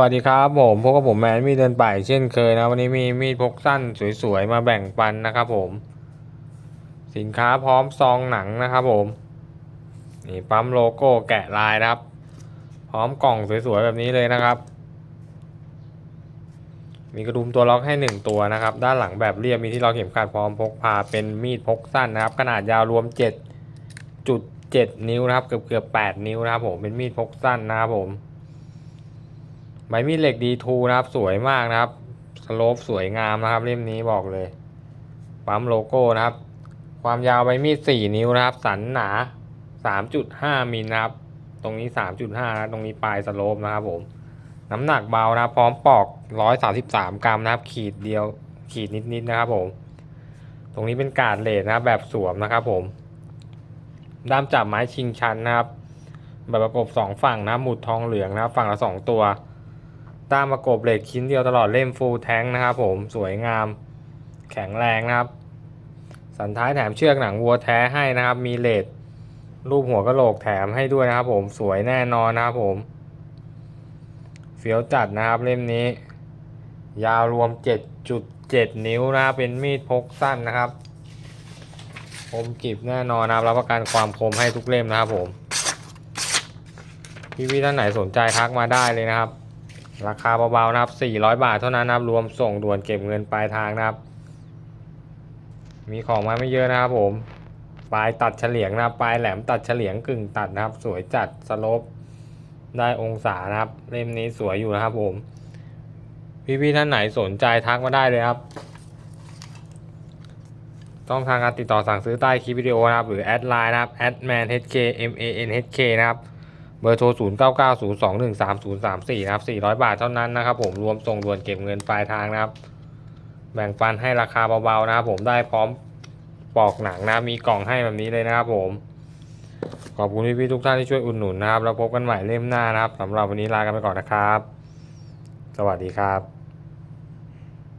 วัสดีครับผมพบกับผมแมนมีเดินป่ายเช่นเคยนะวันนี้มีมีดพกสั้นสวยๆมาแบ่งปันนะครับผม สินค้าพร้อมซองหนังนะครับผมนี่ปั๊มโลโก้แกะลายนะครับ พร้อมกล่องสวยๆแบบนี้เลยนะครับ มีกระดุมตัวล็อกให้หนึ่งตัวนะครับ ด้านหลังแบบเรียบมีที่ล็อกเข็มขัดพร้อมพกพาเป็นมีดพกสั้นนะครับ ขนาดยาวรวม7จุด7นิ้วนะครับ เกือบเกือบ8นิ้วนะครับผมเป็นมีดพกสั้นนะครับผม ใบมีดเหล็กดีทูนะครับ สวยมากนะครับสโลปสวยงามนะครับ เล่มนี้บอกเลยปั๊มโลโก้นะครับ ความยาวใบมีด4นิ้วนะครับ สันหนา3.5มิลนะครับ ตรงนี้3.5นะตรงนี้ปลายสโลปนะครับผมน้ำหนักเบานะครับพร้อมปอก133กรัมนะครับ ขีดเดียวขีดนิดๆนะครับผม ตรงนี้เป็นการดเลสนะครับแบบสวมนะครับผม ด้ามจับไม้ชิงชันนะครับ แบบประกบสองฝั่งนะหมุดทองเหลืองนะครับฝั่งละสองตัว ตามประกบเหล็กชิ้นเดียวตลอดเล่มฟูลแท้งนะครับผมสวยงามแข็งแรงนะครับ สันท้ายแถมเชือกหนังวัวแท้ให้นะครับ มีเลดรูปหัวกระโหลกแถมให้ด้วยนะครับ ผมสวยแน่นอนนะครับผมเฟี้ยวจัดนะครับเล่มนี้ ยาวรวม 7.7 นิ้วนะครับเป็นมีดพกสั้นนะครับคมกริบแน่นอนนะครับรับประกันความคมให้ทุกเล่มนะครับผมพี่ๆท่านไหนสนใจทักมาได้เลยนะครับ ราคาเบาๆนะครับ 400 บาทเท่านั้นนะครับ รวมส่งด่วนเก็บเงินปลายทางนะครับ มีของมาไม่เยอะนะครับ ผม ปลายตัดเฉลียงนะครับ ปลายแหลมตัดเฉลียงกึ่งตัดนะครับ สวยจัดสโลปได้องศานะครับ เล่มนี้สวยอยู่นะครับ ผม พี่ๆท่านไหนสนใจทักมาได้เลยครับ ต้องทางการติดต่อสั่งซื้อใต้คลิปวิดีโอนะครับ หรือแอดไลน์นะครับ @manhk m a n h k นะครับ เบอร์โทร 0 9 9 0 2 1 3 0 3 4 นะครับ 400 บาทเท่านั้นนะครับผม รวมส่งด่วนเก็บเงินปลายทางนะครับ แบ่งปันให้ราคาเบาๆนะครับผมได้พร้อมปอกหนังนะ มีกล่องให้แบบนี้เลยนะครับผม ขอบคุณพี่ๆทุกท่านที่ช่วยอุดหนุนนะครับ แล้วพบกันใหม่เล่มหน้านะครับสำหรับวันนี้ลากันไปก่อนนะครับ สวัสดีครับ